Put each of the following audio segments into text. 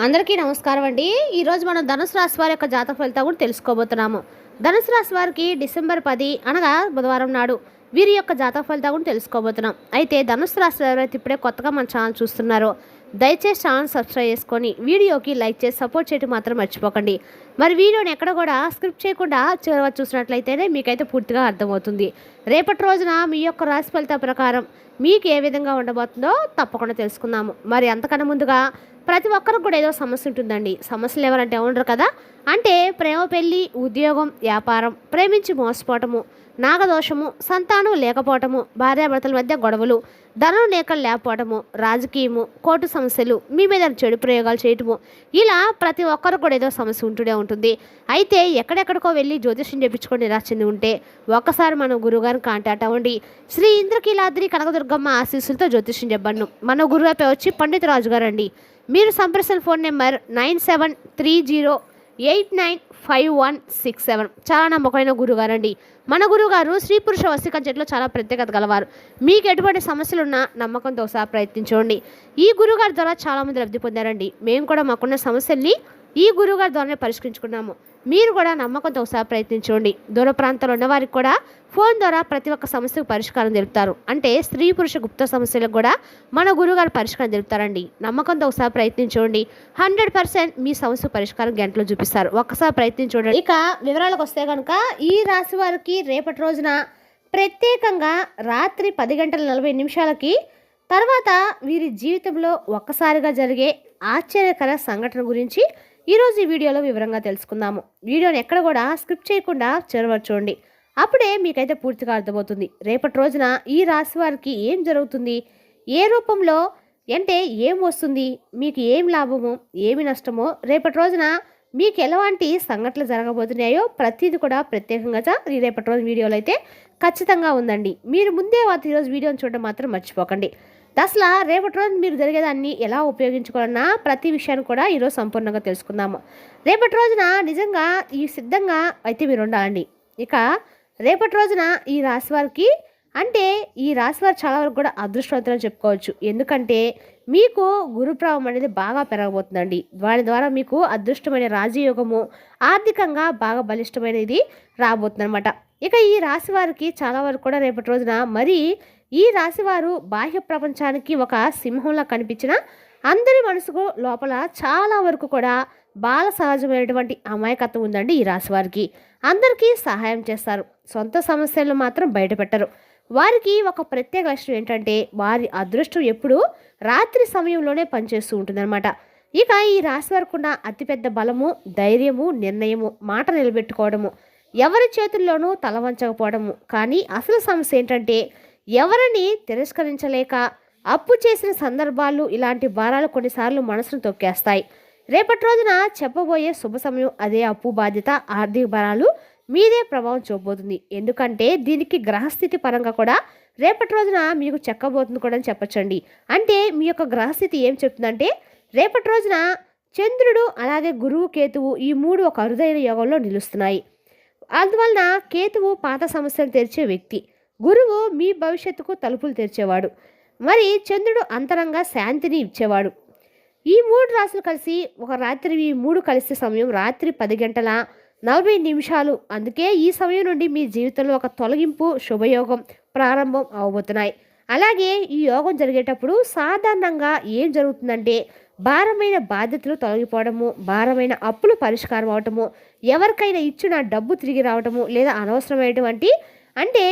అందరికీ నమస్కారం అండి. ఈరోజు మనం ధనుసు రాశి వారి యొక్క జాతక ఫలితాలు కూడా తెలుసుకోబోతున్నాము. ధనుసు రాశి వారికి డిసెంబర్ పది అనగా బుధవారం నాడు వీరి యొక్క జాతక ఫలితాలు కూడా తెలుసుకోబోతున్నాం. అయితే ధనుసు రాశి వారు అయితే ఇప్పుడే కొత్తగా మన ఛానల్ చూస్తున్నారో దయచేసి ఛానల్ సబ్స్క్రైబ్ చేసుకొని వీడియోకి లైక్ చేసి సపోర్ట్ చేయడం మాత్రం మర్చిపోకండి. మరి వీడియోని ఎక్కడ కూడా స్క్రిప్ట్ చేయకుండా చివరి చూసినట్లయితేనే మీకైతే పూర్తిగా అర్థమవుతుంది. రేపటి రోజున మీ యొక్క రాశి ఫలితాల ప్రకారం మీకు ఏ విధంగా ఉండబోతుందో తప్పకుండా తెలుసుకుందాము. మరి అంతకన్నా ముందుగా ప్రతి ఒక్కరికి కూడా ఏదో సమస్య ఉంటుందండి. సమస్యలు ఎవరంటే ఉండరు కదా. అంటే ప్రేమ పెళ్ళి ఉద్యోగం వ్యాపారం ప్రేమించి మోసపోవటము. నాగదోషము సంతానం లేకపోవటము భార్యాభర్తల మధ్య గొడవలు ధనం లేక లేకపోవటము రాజకీయము కోర్టు సమస్యలు మీ మీద చెడు ప్రయోగాలు చేయటము ఇలా ప్రతి ఒక్కరు కూడా ఏదో సమస్య ఉంటూనే ఉంటుంది. అయితే ఎక్కడెక్కడికో వెళ్ళి జ్యోతిష్యం చేయించుకొని నిరాశ చెంది ఉంటే ఒక్కసారి మనం గురువుగారిని కాంటాక్ట్ అవ్వండి. శ్రీ ఇంద్రకీలాద్రి కనకదుర్గమ్మ ఆశీస్సులతో జ్యోతిష్యం చెప్పండు. మన గురువు వచ్చి పండిత్ రాజు గారు అండి మీరు సంప్రదించిన phone number nine seven three zero eight nine five one six seven. చాలా నమ్మకమైన గురుగారు అండి మన గురుగారు స్త్రీ పురుష వసిక జట్లో చాలా ప్రత్యేకత గలవారు. మీకు ఎటువంటి సమస్యలున్నా నమ్మకంతో ఒకసారి ప్రయత్నించండి. ఈ గురుగారి ద్వారా చాలామంది లబ్ధి పొందారండి. మేము కూడా మాకున్న సమస్యల్ని ఈ గురువుగారి ద్వారానే పరిష్కరించుకున్నాము. మీరు కూడా నమ్మకంతో ఒకసారి ప్రయత్నించండి. దూర ప్రాంతాల్లో ఉన్న వారికి కూడా ఫోన్ ద్వారా ప్రతి ఒక్క సమస్యకు పరిష్కారం తెలుపుతారు. అంటే స్త్రీ పురుష గుప్త సమస్యలకు కూడా మన గురువుగారు పరిష్కారం తెలుపుతారండి. నమ్మకంతో ఒకసారి ప్రయత్నించండి. హండ్రెడ్ పర్సెంట్ మీ సమస్య పరిష్కారం గంటలో చూపిస్తారు. ఒక్కసారి ప్రయత్నించండి. ఇక వివరాలకు వస్తే కనుక ఈ రాశి వారికి రేపటి రోజున ప్రత్యేకంగా రాత్రి పది గంటల నలభై నిమిషాలకి తర్వాత వీరి జీవితంలో ఒక్కసారిగా జరిగే ఆశ్చర్యకర సంఘటన గురించి ఈరోజు ఈ వీడియోలో వివరంగా తెలుసుకుందాము. వీడియోని ఎక్కడ కూడా స్క్రిప్ట్ చేయకుండా చివరి చూడండి. అప్పుడే మీకైతే పూర్తిగా అర్థమవుతుంది. రేపటి రోజున ఈ రాశి వారికి ఏం జరుగుతుంది? ఏ రూపంలో అంటే ఏం వస్తుంది? మీకు ఏం లాభమో ఏమి నష్టమో రేపటి రోజున మీకు ఎలాంటి సంఘటనలు జరగబోతున్నాయో ప్రతిదీ కూడా ప్రత్యేకంగా ఈ రేపటి రోజు వీడియోలో అయితే ఖచ్చితంగా ఉందండి. మీరు ముందే వాటి ఈరోజు వీడియోని చూడడం మాత్రం మర్చిపోకండి. అసలు రేపటి రోజు మీరు జరిగేదాన్ని ఎలా ఉపయోగించుకోవాలన్నా ప్రతి విషయాన్ని కూడా ఈరోజు సంపూర్ణంగా తెలుసుకుందాము. రేపటి రోజున నిజంగా ఈ సిద్ధంగా అయితే మీరు ఉండాలండి. ఇక రేపటి రోజున ఈ రాశి వారికి అంటే ఈ రాశి వారు చాలా వరకు కూడా అదృష్టవంతులు చెప్పుకోవచ్చు. ఎందుకంటే మీకు గురుప్రభావం అనేది బాగా పెరగబోతుందండి. వారి ద్వారా మీకు అదృష్టమైన రాజయోగము ఆర్థికంగా బాగా బలిష్టమైనది రాబోతుంది అనమాట ఇక ఈ రాశి వారికి చాలా వరకు కూడా రేపటి రోజున మరీ ఈ రాశివారు బాహ్య ప్రపంచానికి ఒక సింహంలా కనిపించిన అందరి మనసుకు లోపల చాలా వరకు కూడా బాల సహజమైనటువంటి అమాయకత్వం ఉందండి ఈ రాశివారికి. అందరికీ సహాయం చేస్తారు. సొంత సమస్యలను మాత్రం బయటపెట్టరు. వారికి ఒక ప్రత్యేక లక్షణం ఏంటంటే వారి అదృష్టం ఎప్పుడూ రాత్రి సమయంలోనే పనిచేస్తూ ఉంటుందన్నమాట. ఇక ఈ రాశి వారికి ఉన్న అతిపెద్ద బలము ధైర్యము నిర్ణయము మాట నిలబెట్టుకోవడము ఎవరి చేతుల్లోనూ తల వంచకపోవడము. కానీ అసలు సమస్య ఏంటంటే ఎవరిని తిరస్కరించలేక అప్పు చేసిన సందర్భాలు ఇలాంటి భారాలు కొన్నిసార్లు మనసును తొక్కేస్తాయి. రేపటి రోజున చెప్పబోయే శుభ సమయం అదే అప్పు బాధ్యత ఆర్థిక భారాలు మీదే ప్రభావం చూపబోతుంది. ఎందుకంటే దీనికి గ్రహస్థితి పరంగా కూడా రేపటి రోజున మీకు చెక్కబోతుంది కూడా అని చెప్పచ్చండి. అంటే మీ యొక్క గ్రహస్థితి ఏం చెప్తుందంటే రేపటి రోజున చంద్రుడు అలాగే గురువు కేతువు ఈ మూడు ఒక అరుదైన యోగంలో నిలుస్తున్నాయి. అందువలన కేతువు పాత సమస్యలు తెరిచే వ్యక్తి. గురువు మీ భవిష్యత్తుకు తలుపులు తెరిచేవాడు. మరి చంద్రుడు అంతరంగా శాంతిని ఇచ్చేవాడు. ఈ మూడు రాసులు కలిసి ఒక రాత్రి ఈ మూడు కలిసే సమయం రాత్రి పది గంటల నలభై నిమిషాలు. అందుకే ఈ సమయం నుండి మీ జీవితంలో ఒక తొలగింపు శుభయోగం ప్రారంభం అవబోతున్నాయి. అలాగే ఈ యోగం జరిగేటప్పుడు సాధారణంగా ఏం జరుగుతుందంటే భారమైన బాధ్యతలు తొలగిపోవడము భారమైన అప్పులు పరిష్కారం అవటము ఎవరికైనా ఇచ్చిన డబ్బు తిరిగి రావటము లేదా అనవసరమైనటువంటి అంటే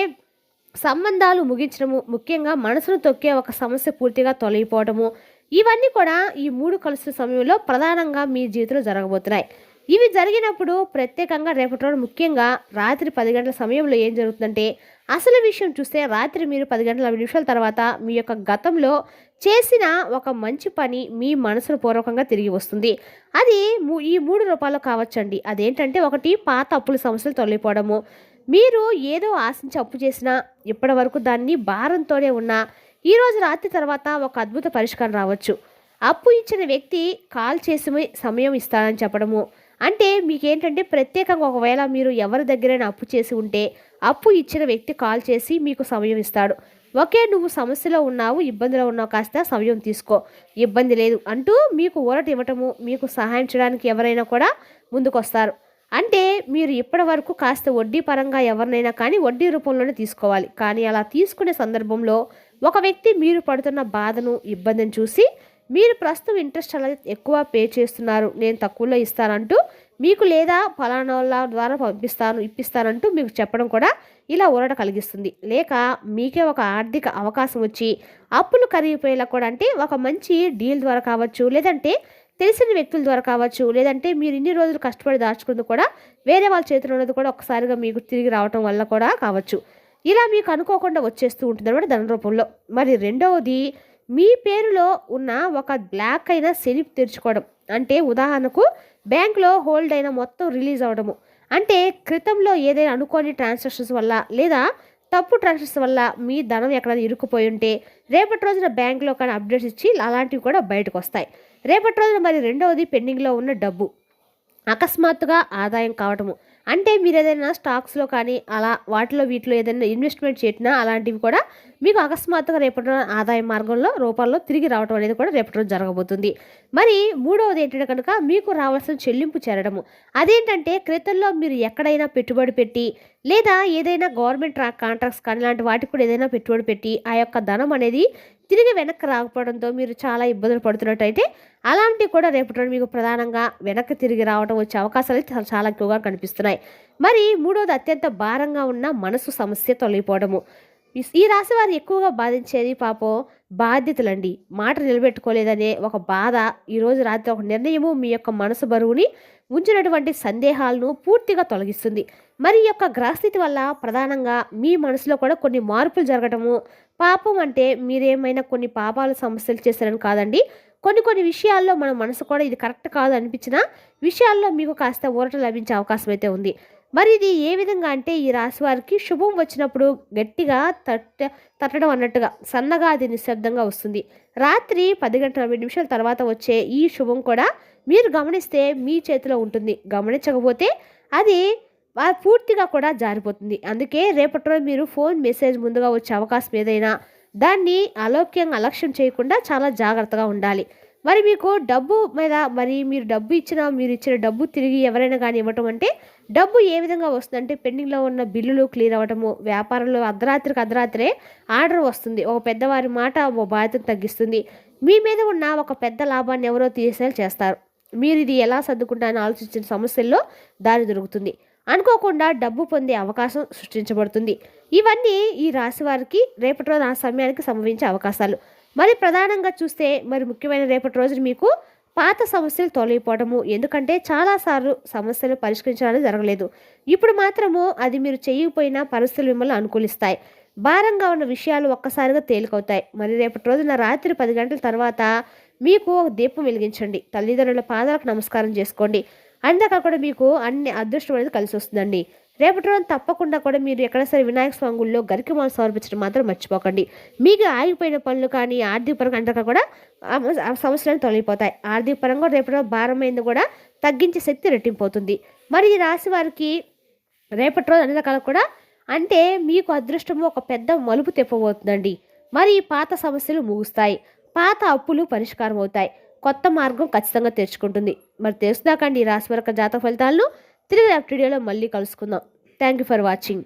సంబంధాలు ముగించడము ముఖ్యంగా మనసును తొక్కే ఒక సమస్య పూర్తిగా తొలగిపోవడము. ఇవన్నీ కూడా ఈ మూడు కలుసు సమయంలో ప్రధానంగా మీ జీవితంలో జరగబోతున్నాయి. ఇవి జరిగినప్పుడు ప్రత్యేకంగా రేపటి రోజు ముఖ్యంగా రాత్రి పది గంటల సమయంలో ఏం జరుగుతుందంటే అసలు విషయం చూస్తే రాత్రి మీరు పది గంటల నిమిషాల తర్వాత మీ యొక్క గతంలో చేసిన ఒక మంచి పని మీ మనసును పూర్వకంగా తిరిగి వస్తుంది. అది ఈ మూడు రూపాయలు కావచ్చండి. అదేంటంటే ఒకటి పాత అప్పుల సమస్యలు తొలగిపోవడము. మీరు ఏదో ఆశించి అప్పు చేసినా ఇప్పటి వరకు దాన్ని భారంతోనే ఉన్నా ఈరోజు రాత్రి తర్వాత ఒక అద్భుత పరిష్కారం రావచ్చు. అప్పు ఇచ్చిన వ్యక్తి కాల్ చేసి సమయం ఇస్తానని చెప్పడము. అంటే మీకేంటంటే ప్రత్యేకంగా ఒకవేళ మీరు ఎవరి దగ్గరైనా అప్పు చేసి ఉంటే అప్పు ఇచ్చిన వ్యక్తి కాల్ చేసి మీకు సమయం ఇస్తాడు. ఒకే నువ్వు సమస్యలో ఉన్నావు ఇబ్బందిలో ఉన్నావు కాస్త సమయం తీసుకో. ఇబ్బంది లేదు అంటూ మీకు ఊరట ఇవ్వటము మీకు సహాయం చేయడానికి ఎవరైనా కూడా ముందుకొస్తారు. అంటే మీరు ఇప్పటి వరకు కాస్త వడ్డీ పరంగా ఎవరినైనా కానీ వడ్డీ రూపంలోనే తీసుకోవాలి. కానీ అలా తీసుకునే సందర్భంలో ఒక వ్యక్తి మీరు పడుతున్న బాధను ఇబ్బందిని చూసి మీరు ప్రస్తుతం ఇంట్రెస్ట్ అలా ఎక్కువ పే చేస్తున్నారు. నేను తక్కువలో ఇస్తానంటూ మీకు లేదా ఫలానా ద్వారా పంపిస్తాను ఇప్పిస్తానంటూ మీకు చెప్పడం కూడా ఇలా ఊరట కలిగిస్తుంది. లేక మీకే ఒక ఆర్థిక అవకాశం వచ్చి అప్పులు కరిగిపోయేలా కూడా అంటే ఒక మంచి డీల్ ద్వారా కావచ్చు లేదంటే తెలిసిన వ్యక్తుల ద్వారా కావచ్చు లేదంటే మీరు ఇన్ని రోజులు కష్టపడి దాచుకుంది కూడా వేరే వాళ్ళ చేతిలో ఉన్నది కూడా ఒకసారిగా మీకు తిరిగి రావటం వల్ల కూడా కావచ్చు. ఇలా మీకు అనుకోకుండా వచ్చేస్తూ ఉంటుంది అనమాట ధన రూపంలో మరి రెండవది మీ పేరులో ఉన్న ఒక బ్లాక్ అయిన సెలిప్ తెరుచుకోవడం. అంటే ఉదాహరణకు బ్యాంక్లో హోల్డ్ అయిన మొత్తం రిలీజ్ అవ్వడము అంటే క్రితంలో ఏదైనా అనుకోని ట్రాన్సాక్షన్స్ వల్ల లేదా తప్పు ట్రాన్సాక్షన్స్ వల్ల మీ ధనం ఎక్కడైనా ఇరుక్కుపోయి ఉంటే రేపటి రోజున బ్యాంక్లో కానీ అప్డేట్స్ ఇచ్చి అలాంటివి కూడా బయటకు వస్తాయి. రేపటి రోజున మరి రెండవది పెండింగ్లో ఉన్న డబ్బు. అకస్మాత్తుగా ఆదాయం కావటము. అంటే మీరు ఏదైనా స్టాక్స్లో కానీ అలా వాటిలో వీటిలో ఏదైనా ఇన్వెస్ట్మెంట్ చేసినా అలాంటివి కూడా మీకు అకస్మాత్తుగా రేపటి ఆదాయ మార్గంలో రూపాల్లో తిరిగి రావడం అనేది కూడా రేపటి రోజు జరగబోతుంది. మరి మూడవది ఏంటంటే కనుక మీకు రావాల్సిన చెల్లింపు చేరడము. అదేంటంటే క్రితంలో మీరు ఎక్కడైనా పెట్టుబడి పెట్టి లేదా ఏదైనా గవర్నమెంట్ కాంట్రాక్ట్స్ కానీ లాంటి వాటికి కూడా ఏదైనా పెట్టుబడి పెట్టి ఆ యొక్క ధనం అనేది తిరిగి వెనక్కి రాకపోవడంతో మీరు చాలా ఇబ్బందులు పడుతున్నట్టయితే అలాంటివి కూడా రేపటి రోజు మీకు ప్రధానంగా వెనక్కి తిరిగి రావడం వచ్చే అవకాశాలు అయితే చాలా- చాలా ఎక్కువగా కనిపిస్తున్నాయి. మరి మూడవది అత్యంత భారంగా ఉన్న మనసు సమస్య తొలగిపోవడము. ఈ- రాశి వారు ఎక్కువగా బాధించేది పాపం బాధ్యతలండి. మాట నిలబెట్టుకోలేదనే ఒక బాధ ఈరోజు రాత్రి ఒక నిర్ణయము మీ యొక్క మనసు బరువుని ఉంచినటువంటి సందేహాలను పూర్తిగా తొలగిస్తుంది. మరి ఈ యొక్క గ్రహస్థితి వల్ల ప్రధానంగా మీ మనసులో కూడా కొన్ని మార్పులు జరగటము పాపం అంటే మీరేమైనా కొన్ని పాపాలు సమస్యలు చేశారని కాదండి. కొన్ని కొన్ని విషయాల్లో మన మనసు కూడా ఇది కరెక్ట్ కాదు అనిపించిన విషయాల్లో మీకు కాస్త ఊరట లభించే అవకాశం అయితే ఉంది. మరి ఇది ఏ విధంగా అంటే ఈ రాశి వారికి శుభం వచ్చినప్పుడు గట్టిగా తట్ట తట్టడం అన్నట్టుగా సన్నగా అది నిశ్శబ్దంగా వస్తుంది. రాత్రి పది గంటల నలభై నిమిషాల తర్వాత వచ్చే ఈ శుభం కూడా మీరు గమనిస్తే మీ చేతిలో ఉంటుంది. గమనించకపోతే అది పూర్తిగా కూడా జారిపోతుంది. అందుకే రేపటి రోజు మీరు ఫోన్ మెసేజ్ ముందుగా వచ్చే అవకాశం ఏదైనా దాన్ని అలౌక్యంగా అలక్ష్యం చేయకుండా చాలా జాగ్రత్తగా ఉండాలి. మరి మీకు డబ్బు మీద మరి మీరు డబ్బు ఇచ్చిన మీరు ఇచ్చిన డబ్బు తిరిగి ఎవరైనా కానీ ఇవ్వటం అంటే డబ్బు ఏ విధంగా వస్తుందంటే పెండింగ్లో ఉన్న బిల్లులు క్లియర్ అవ్వటము వ్యాపారంలో అర్ధరాత్రికి అర్ధరాత్రే ఆర్డర్ వస్తుంది. ఒక పెద్దవారి మాట ఓ బాధ్యతను తగ్గిస్తుంది. మీ మీద ఉన్న ఒక పెద్ద లాభాన్ని ఎవరో తీసేలా చేస్తారు. మీరు ఇది ఎలా సర్దుకుంటారని ఆలోచించిన సమస్యల్లో దారి దొరుకుతుంది. అనుకోకుండా డబ్బు పొందే అవకాశం సృష్టించబడుతుంది. ఇవన్నీ ఈ రాశి వారికి రేపటి రోజు ఆ సమయానికి సంభవించే అవకాశాలు. మరి ప్రధానంగా చూస్తే మరి ముఖ్యమైన రేపటి రోజు మీకు పాత సమస్యలు తొలగిపోవడము. ఎందుకంటే చాలాసార్లు సమస్యలు పరిష్కరించడానికి జరగలేదు. ఇప్పుడు మాత్రము అది మీరు చేయకపోయినా పరిస్థితులు మిమ్మల్ని అనుకూలిస్తాయి. భారంగా ఉన్న విషయాలు ఒక్కసారిగా తేలికవుతాయి. మరి రేపటి రోజున రాత్రి పది గంటల తర్వాత మీకు ఒక దీపం వెలిగించండి. తల్లిదండ్రుల పాదాలకు నమస్కారం చేసుకోండి. అందాక కూడా మీకు అన్ని అదృష్టం అనేది కలిసి వస్తుందండి. రేపటి రోజు తప్పకుండా కూడా మీరు ఎక్కడ సరే వినాయక స్వామి గుళ్ళో గరికి మాలు సమర్పించడం మాత్రం మర్చిపోకండి. మీకు ఆగిపోయిన పనులు కానీ ఆర్థిక పరంగా అంటాక కూడా ఆ- తొలగిపోతాయి. ఆర్థిక పరంగా రేపటి రోజు భారమైంది కూడా తగ్గించే శక్తి రెట్టింపోతుంది మరి ఈ రాశి వారికి రేపటి రోజు అన్ని రకాలు కూడా అంటే మీకు అదృష్టము ఒక పెద్ద మలుపు తెప్పబోతుందండి. మరి ఈ పాత సమస్యలు ముగుస్తాయి. పాత అప్పులు పరిష్కారం అవుతాయి కొత్త మార్గం ఖచ్చితంగా తెరుచుకుంటుంది. మరి తెలుసుదాకండి ఈ రాశి వరకు జాతక ఫలితాలను. తిరిగి రేపటి వీడియోలో మళ్ళీ కలుసుకుందాం. Thank you for watching